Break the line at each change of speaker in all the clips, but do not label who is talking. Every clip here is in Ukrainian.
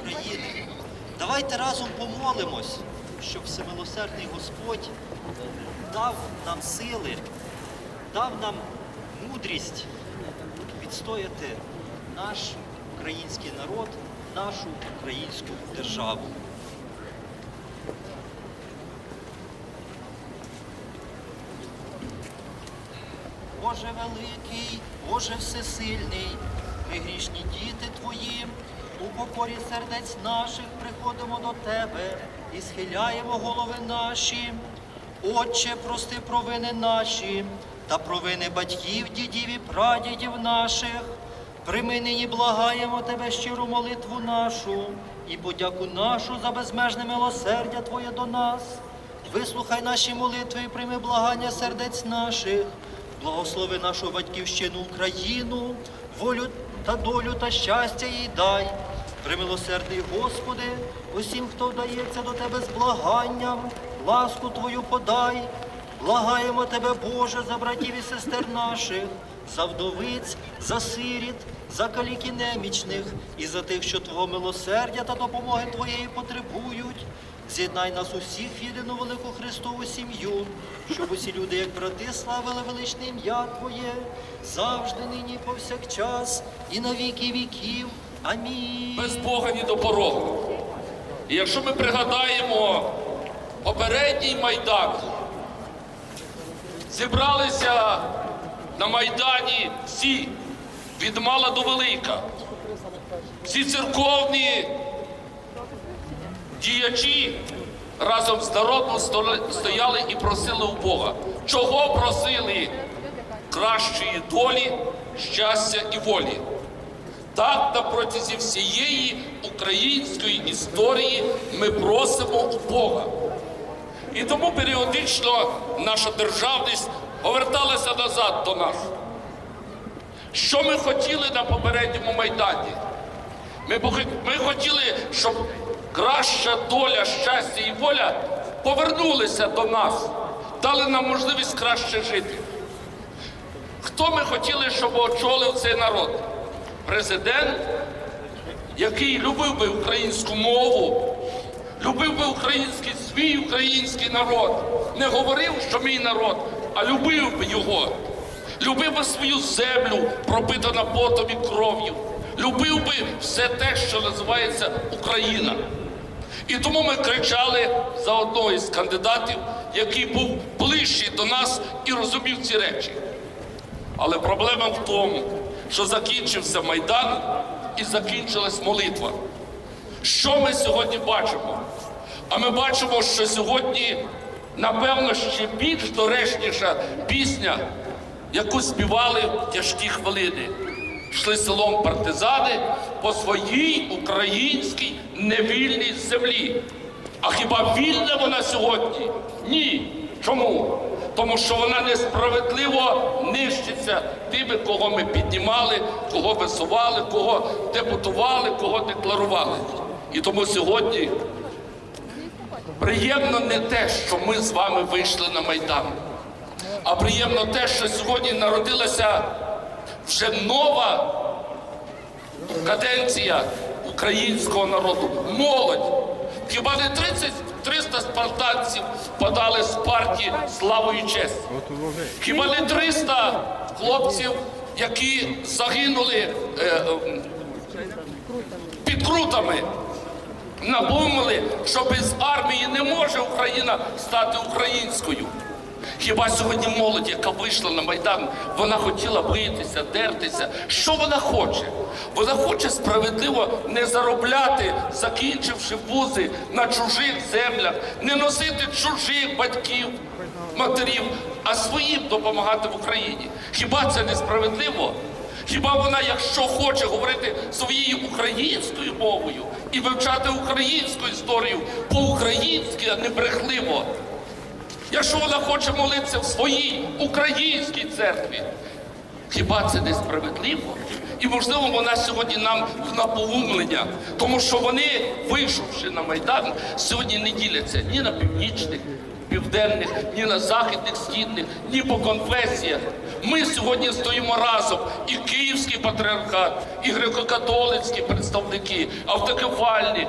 України. Давайте разом помолимось, щоб всемилосердний Господь дав нам сили, дав нам мудрість відстояти наш український народ, нашу українську державу. Боже великий, Боже всесильний, ми грішні діти Твої, у покорі сердець наших приходимо до Тебе і схиляємо голови наші. Отче, прости провини наші та провини батьків, дідів і прадідів наших. Прими нині благаємо Тебе щиру молитву нашу і подяку нашу за безмежне милосердя Твоє до нас. Вислухай наші молитви і прийми благання сердець наших. Благослови нашу батьківщину Україну, волю та долю та щастя їй дай. Примилосердний Господи, усім, хто вдається до Тебе з благанням, ласку Твою подай. Благаємо Тебе, Боже, за братів і сестер наших, за вдовиць, за сиріт, за каліки немічних і за тих, що Твого милосердя та допомоги Твоєї потребують. З'єднай нас усіх в єдину велику Христову сім'ю, щоб усі люди, як брати, славили величне ім'я Твоє, завжди нині, повсякчас, і на віки віків. Амінь.
без Бога ні до порогу. І якщо ми пригадаємо попередній майдан, зібралися на Майдані всі, від мала до велика, всі церковні діячі разом з народом стояли і просили у Бога. Чого просили? Кращої долі, щастя і волі. Так на протязі всієї української історії ми просимо у Бога. І тому періодично наша державність поверталася назад до нас. Що ми хотіли на попередньому майдані? Ми, ми хотіли, щоб краща доля, щастя і воля повернулися до нас, дали нам можливість краще жити. Хто ми хотіли, щоб очолив цей народ? Президент, який любив би українську мову, любив би український свій український народ, не говорив, що мій народ, а любив би його, любив би свою землю, пропитану потом і кров'ю, любив би все те, що називається Україна. І тому ми кричали за одного із кандидатів, який був ближчий до нас і розумів ці речі. Але проблема в тому, що закінчився Майдан і закінчилась молитва. Що ми сьогодні бачимо? А ми бачимо, що сьогодні, напевно, ще більш доречніша пісня, яку співали в тяжкі хвилини. Йшли селом партизани по своїй українській невільній землі. А хіба вільна вона сьогодні? Ні. Чому? Тому що вона несправедливо нищиться тими, кого ми піднімали, кого висували, кого депутували, кого декларували. І тому сьогодні приємно не те, що ми з вами вийшли на Майдан, а приємно те, що сьогодні народилася вже нова каденція українського народу. Молодь. Хіба не 30 300 спартанців подали з партії славу і честь? Хіба не 300 хлопців, які загинули е, е, під крутами? Напомнили, що без армії не може Україна стати українською. Хіба сьогодні молодь, яка вийшла на Майдан, вона хотіла битися, дертися? Що вона хоче? Вона хоче справедливо не заробляти, закінчивши вузи на чужих землях, не носити чужих батьків, матерів, а своїм допомагати в Україні. Хіба це несправедливо? Хіба вона, якщо хоче говорити своєю українською мовою і вивчати українську історію по-українськи, а не брехливо? Якщо вона хоче молитися в своїй українській церкві, хіба це несправедливо? І можливо вона сьогодні нам в напоумлення, тому що вони, вийшовши на Майдан, сьогодні не діляться ні на північних, південних, ні на західних, східних, ні по конфесіях. Ми сьогодні стоїмо разом. І Київський патріархат, і греко-католицькі представники, автокефальні.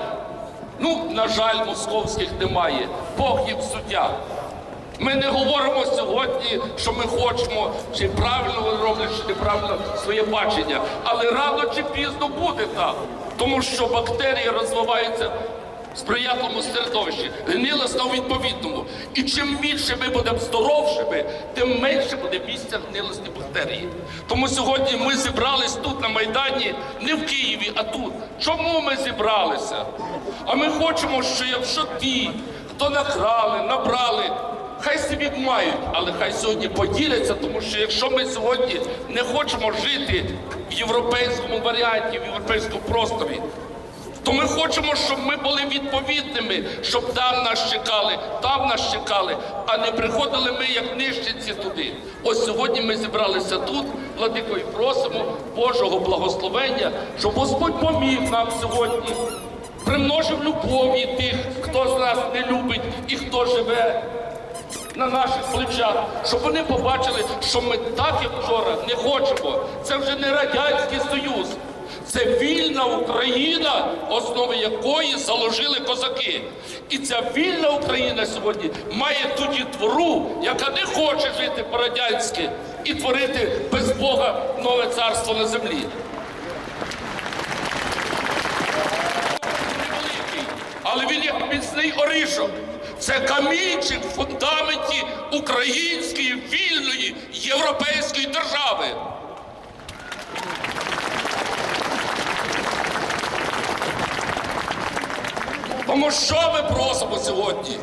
Ну, на жаль, московських немає. Бог їм суддя. Ми не говоримо сьогодні, що ми хочемо, чи правильно роблять, чи неправильно своє бачення. Але рано чи пізно буде так. Тому що бактерії розвиваються в сприятливому середовищі, гнилостно у відповідному. І чим більше ми будемо здоровшими, тим менше буде місця гнилості бактерії. Тому сьогодні ми зібрались тут на Майдані, не в Києві, а тут. Чому ми зібралися? А ми хочемо, що якщо ті, хто накрали, набрали, Хай собі мають, але хай сьогодні поділяться, тому що якщо ми сьогодні не хочемо жити в європейському варіанті, в європейському просторі, то ми хочемо, щоб ми були відповідними, щоб там нас чекали, там нас чекали, а не приходили ми як нищенці туди. Ось сьогодні ми зібралися тут, владико, і просимо Божого благословення, щоб Господь поміг нам сьогодні, примножив любові тих, хто з нас не любить і хто живе на наших плечах, щоб вони побачили, що ми так, як вчора, не хочемо. Це вже не Радянський Союз. Це вільна Україна, основи якої заложили козаки. І ця вільна Україна сьогодні має ту дітвору, яка не хоче жити по-радянськи і творити без Бога нове царство на землі. але він як міцний орішок. Це камінчик в фундаменті української вільної європейської держави. Тому що ми просимо сьогодні?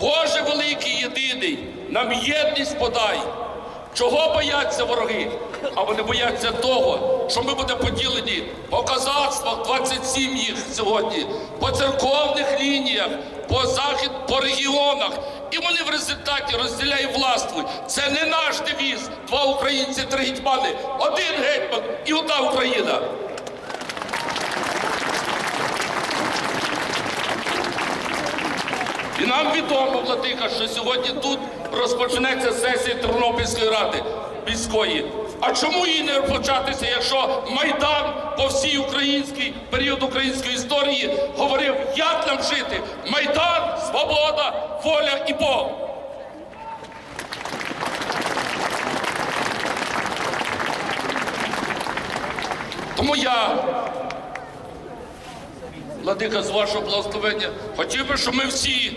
Боже великий єдиний, нам єдність подай. Чого бояться вороги? А вони бояться того, що ми будемо поділені по козацтвах, 27 їх сьогодні, по церковних лініях, по захід, по регіонах. І вони в результаті розділяють властвують. Це не наш девіз. Два українці, три гетьмани, один гетьман і одна Україна. І нам відомо, Владика, що сьогодні тут розпочнеться сесія Тернопільської ради міської. А чому її не початися, якщо Майдан по всій українській період української історії говорив, як нам жити? Майдан, свобода, воля і Бог. Тому я Владика, з вашого благословення, хотів би, щоб ми всі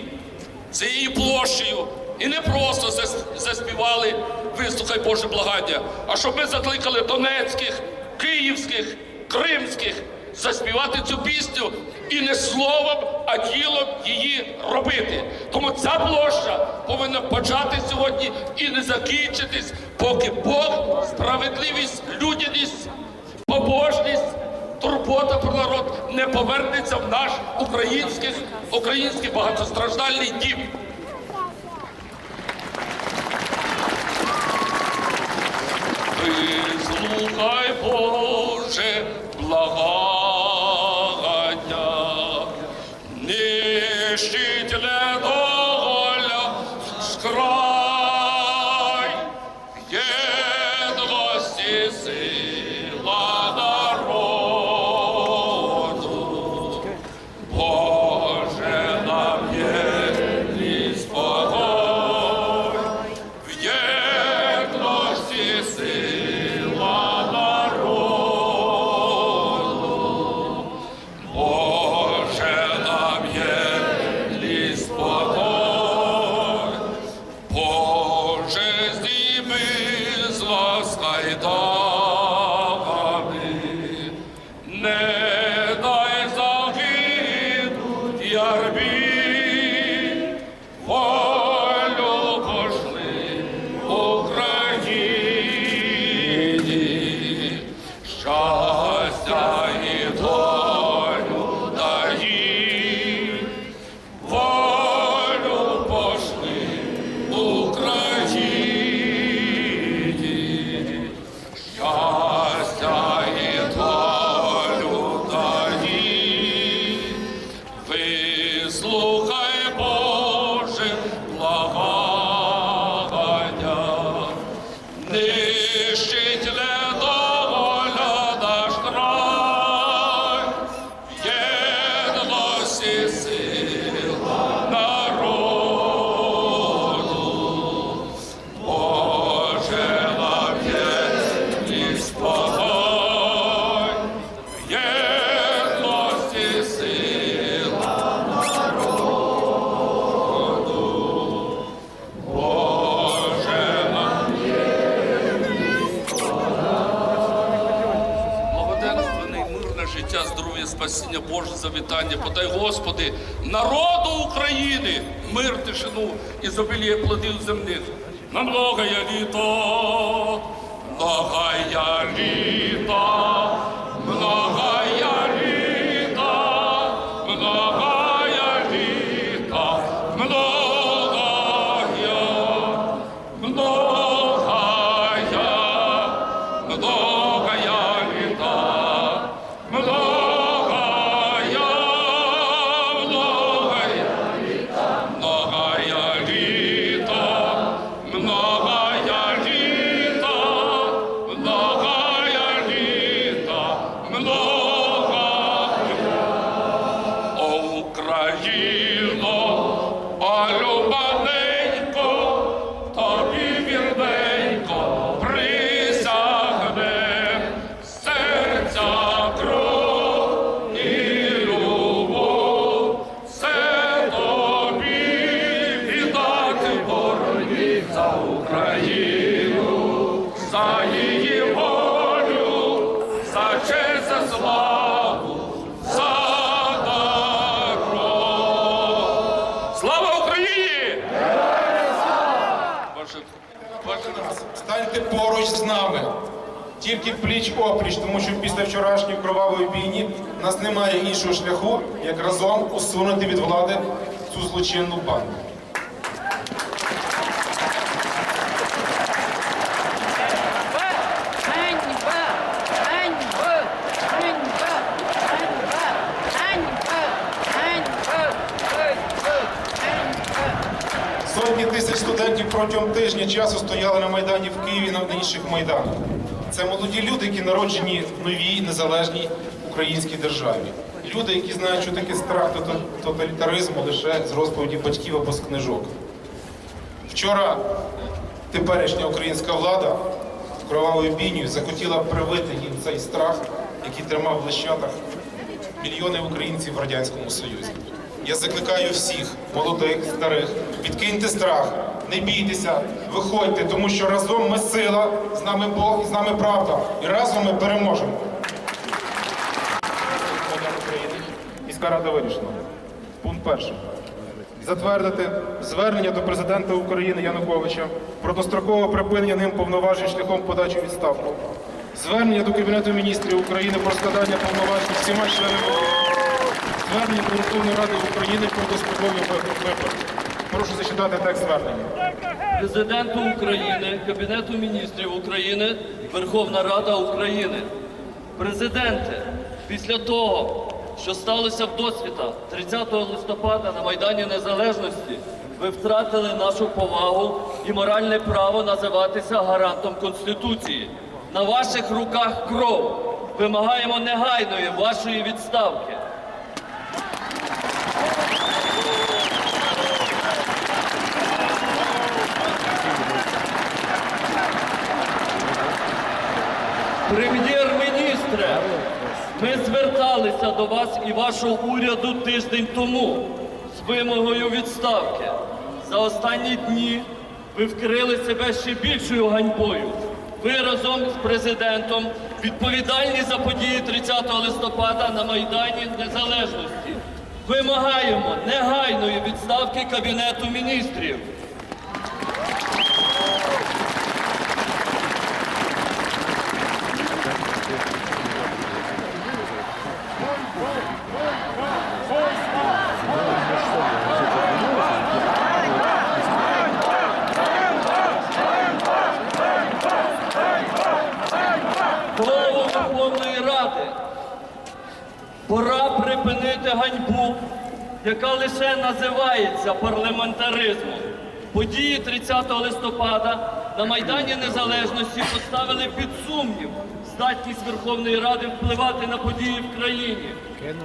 цією площею і не просто заспівали вислухай Боже благання, а щоб ми закликали донецьких, київських, кримських заспівати цю пісню і не словом, а ділом її робити. Тому ця площа повинна почати сьогодні і не закінчитись, поки Бог, справедливість, людяність, побожність турбота про народ не повернеться в наш український, український багатостраждальний дім. Вислухай, Боже, благання, Подай, Господи, народу України, мир, тишину і зобіліє плодів земних. На многое літо, многое літо, Україну, за її волю, за честь, за славу, за народ. Слава Україні!
Станьте поруч з нами, тільки пліч опліч, тому що після вчорашньої кровавої війни нас немає іншого шляху, як разом усунути від влади цю злочинну банду. Сотні тисяч студентів протягом тижня часу стояли на Майдані в Києві на інших майданах. Це молоді люди, які народжені в новій незалежній українській державі. Люди, які знають, що таке страх тоталітаризму лише з розповіді батьків або з книжок. Вчора теперішня українська влада кровавою бійнею захотіла привити їм цей страх, який тримав в лищатах мільйони українців в Радянському Союзі. Я закликаю всіх, молодих, старих, відкиньте страх, не бійтеся, виходьте, тому що разом ми сила, з нами Бог і з нами правда. І разом ми переможемо. Міська рада вирішила. Пункт перший. Затвердити звернення до президента України Януковича про дострокове припинення ним повноважень шляхом подачі відставку. Звернення до Кабінету міністрів України про складання повноважень всіма членами. Звернення до Верховної Ради України про дострокові вибори. Прошу зачитати текст звернення.
Президенту України, Кабінету міністрів України, Верховна Рада України. Президенте, після того, що сталося в досвіта 30 листопада на Майдані Незалежності, ви втратили нашу повагу і моральне право називатися гарантом Конституції. На ваших руках кров. Вимагаємо негайної вашої відставки. Прем'єр-міністре, ми зверталися до вас і вашого уряду тиждень тому з вимогою відставки. За останні дні ви вкрили себе ще більшою ганьбою. Ви разом з президентом відповідальні за події 30 листопада на Майдані Незалежності. Вимагаємо негайної відставки Кабінету міністрів. Голову Верховної Ради. Пора припинити ганьбу, яка лише називається парламентаризмом. Події 30 листопада на Майдані Незалежності поставили під сумнів здатність Верховної Ради впливати на події в країні.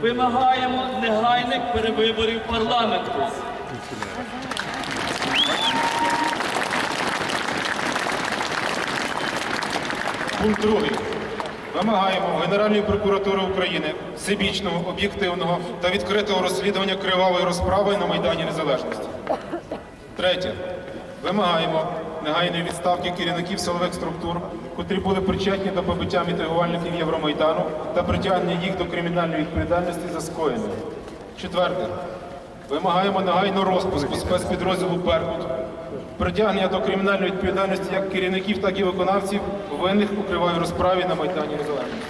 Вимагаємо негайних перевиборів парламенту.
Пункт другий. Вимагаємо Генеральної прокуратури України всебічного, об'єктивного та відкритого розслідування кривавої розправи на Майдані Незалежності. Третє. Вимагаємо негайної відставки керівників силових структур, котрі були причетні до побиття мітингувальників Євромайдану та притягнення їх до кримінальної відповідальності за скоєне. Четверте. Вимагаємо негайно розпуску спецпідрозділу Беркут, притягнення до кримінальної відповідальності як керівників, так і виконавців винних у кривавій розправі на Майдані Незалежності.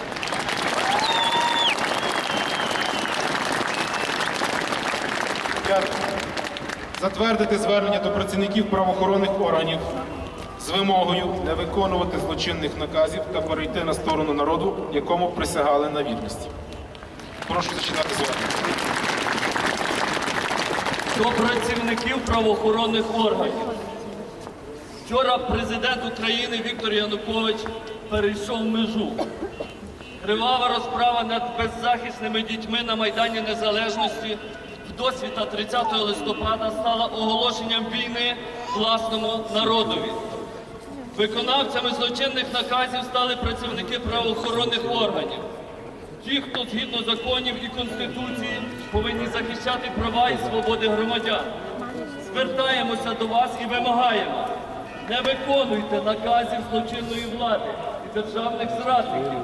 Затвердити звернення до працівників правоохоронних органів з вимогою не виконувати злочинних наказів та перейти на сторону народу, якому присягали на вірність. Прошу зачитати звернення.
до працівників правоохоронних органів. Вчора президент України Віктор Янукович перейшов межу. Кривава розправа над беззахисними дітьми на Майдані Незалежності в досвіта 30 листопада стала оголошенням війни власному народові. Виконавцями злочинних наказів стали працівники правоохоронних органів. Ті, хто згідно законів і Конституції повинні захищати права і свободи громадян. Звертаємося до вас і вимагаємо. Не виконуйте наказів злочинної влади і державних зрадників.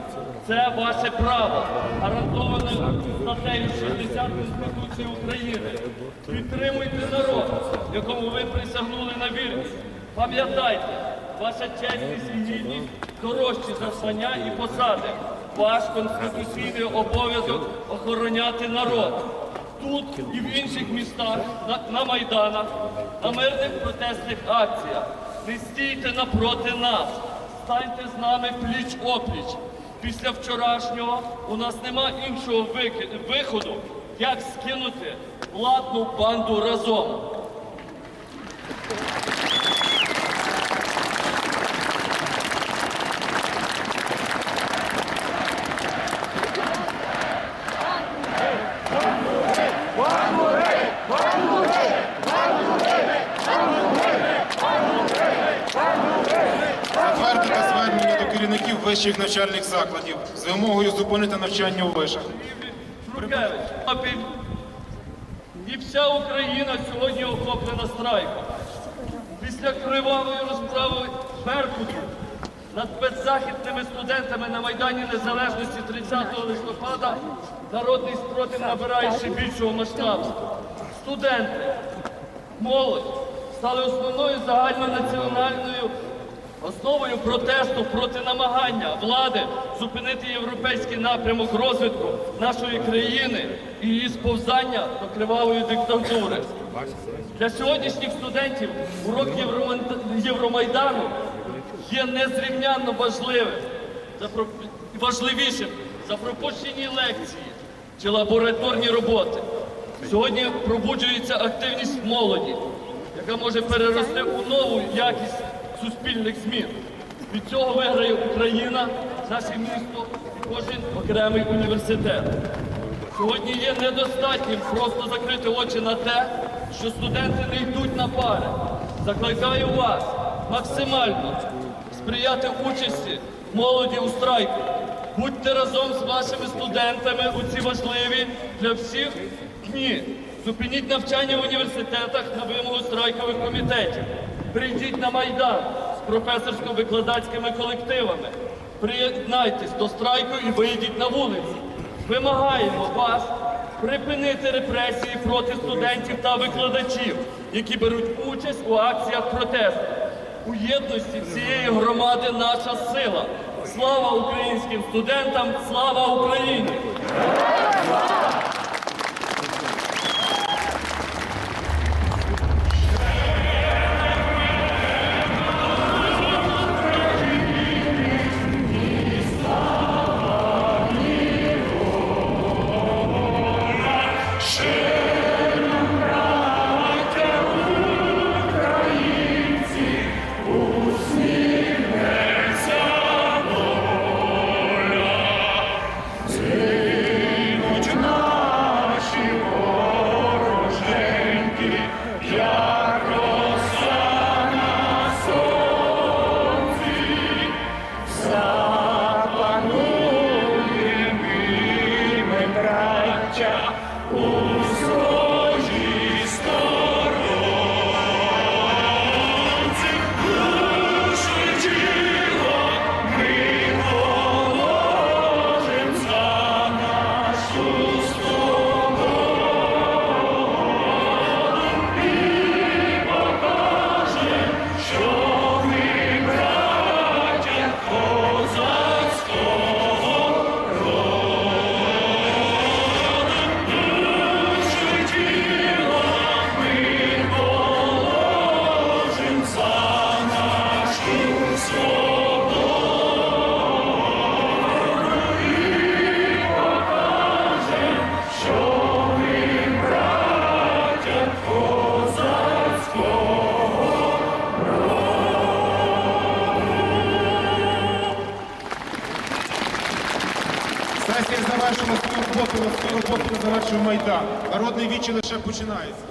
Це ваше право, гарантоване статтею 60 Конституції України. Підтримуйте народ, якому ви присягнули на вірність. Пам'ятайте, ваша чесність і гідність дорожчі за і посади. Ваш конституційний обов'язок охороняти народ. Тут і в інших містах, на, на майданах, на мирних протестних акціях. Не стійте напроти нас, станьте з нами пліч опліч. Після вчорашнього у нас нема іншого виходу, як скинути владну банду разом.
Затвердити звернення до керівників вищих навчальних закладів з вимогою зупинити навчання у вишах.
Трукевич, Апіль. І вся Україна сьогодні охоплена страйком. Після кривавої розправи Беркуту над беззахисними студентами на Майдані Незалежності 30 листопада народний спротив набирає ще більшого масштабу. Студенти, молодь стали основною загальнонаціональною Основою протесту проти намагання влади зупинити європейський напрямок розвитку нашої країни і її сповзання до кривавої диктатури. Для сьогоднішніх студентів урок Євромайд- Євромайдану є незрівнянно важливим, важливішим за пропущені лекції чи лабораторні роботи. Сьогодні пробуджується активність молоді, яка може перерости у нову якість суспільних змін. Від цього виграє Україна, наше місто і кожен окремий університет. Сьогодні є недостатнім просто закрити очі на те, що студенти не йдуть на пари. Закликаю вас максимально сприяти участі молоді у страйку. Будьте разом з вашими студентами у ці важливі для всіх дні. Зупиніть навчання в університетах на вимогу страйкових комітетів. Прийдіть на Майдан з професорсько-викладацькими колективами. Приєднайтесь до страйку і вийдіть на вулиці. Вимагаємо вас припинити репресії проти студентів та викладачів, які беруть участь у акціях протесту. У єдності всієї громади наша сила. Слава українським студентам! Слава Україні!
Народний вічі лише починається.